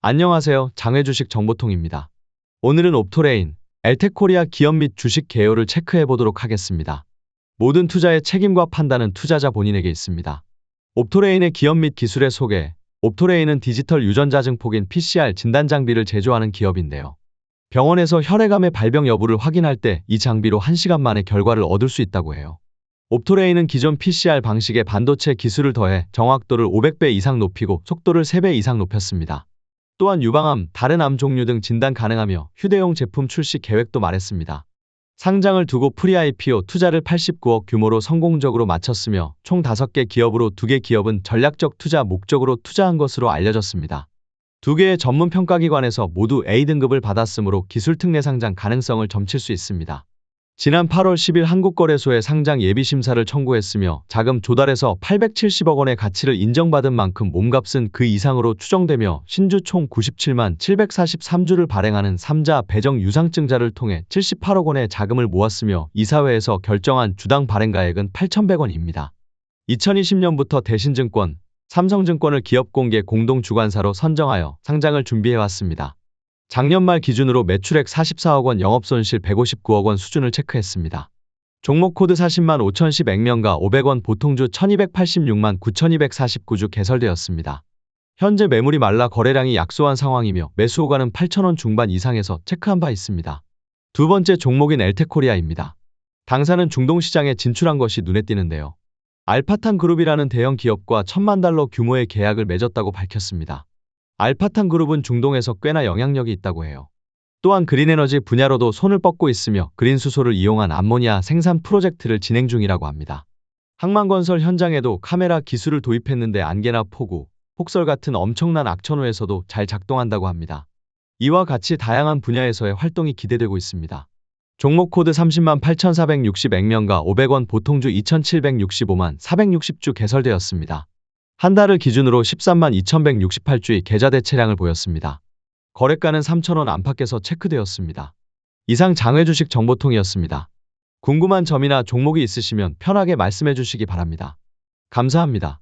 안녕하세요. 장외주식 정보통입니다. 오늘은 옵토레인, 엘테코리아 기업 및 주식 개요를 체크해 보도록 하겠습니다. 모든 투자의 책임과 판단은 투자자 본인에게 있습니다. 옵토레인의 기업 및 기술의 소개. 옵토레인은 디지털 유전자 증폭인 PCR 진단 장비를 제조하는 기업인데요. 병원에서 혈액암의 발병 여부를 확인할 때 이 장비로 1시간 만에 결과를 얻을 수 있다고 해요. 옵토레인은 기존 PCR 방식의 반도체 기술을 더해 정확도를 500배 이상 높이고 속도를 3배 이상 높였습니다. 또한 유방암, 다른 암 종류 등 진단 가능하며 휴대용 제품 출시 계획도 말했습니다. 상장을 두고 프리-IPO 투자를 89억 규모로 성공적으로 마쳤으며 총 5개 기업으로 2개 기업은 전략적 투자 목적으로 투자한 것으로 알려졌습니다. 두 개의 전문 평가기관에서 모두 A등급을 받았으므로 기술 특례 상장 가능성을 점칠 수 있습니다. 지난 8월 10일 한국거래소에 상장 예비심사를 청구했으며 자금 조달에서 870억 원의 가치를 인정받은 만큼 몸값은 그 이상으로 추정되며 신주 총 97만 743주를 발행하는 3자 배정 유상증자를 통해 78억 원의 자금을 모았으며 이사회에서 결정한 주당 발행가액은 8,100원입니다. 2020년부터 대신증권, 삼성증권을 기업공개 공동주관사로 선정하여 상장을 준비해왔습니다. 작년 말 기준으로 매출액 44억 원, 영업손실 159억 원 수준을 체크했습니다. 종목 코드 40만 5010 액면가 500원 보통주 1286만 9249주 개설되었습니다. 현재 매물이 말라 거래량이 약소한 상황이며 매수 호가는 8천원 중반 이상에서 체크한 바 있습니다. 두 번째 종목인 엘테코리아입니다. 당사는 중동시장에 진출한 것이 눈에 띄는데요. 알파탄 그룹이라는 대형 기업과 천만 달러 규모의 계약을 맺었다고 밝혔습니다. 알파탄 그룹은 중동에서 꽤나 영향력이 있다고 해요. 또한 그린에너지 분야로도 손을 뻗고 있으며 그린 수소를 이용한 암모니아 생산 프로젝트를 진행 중이라고 합니다. 항만건설 현장에도 카메라 기술을 도입했는데 안개나 폭우, 폭설 같은 엄청난 악천후에서도 잘 작동한다고 합니다. 이와 같이 다양한 분야에서의 활동이 기대되고 있습니다. 종목 코드 30만 8,460 액면가 500원 보통주 2,765만 460주 개설되었습니다. 한 달을 기준으로 13만 2,168주의 계좌 대체량을 보였습니다. 거래가는 3,000원 안팎에서 체크되었습니다. 이상 장외 주식 정보통이었습니다. 궁금한 점이나 종목이 있으시면 편하게 말씀해 주시기 바랍니다. 감사합니다.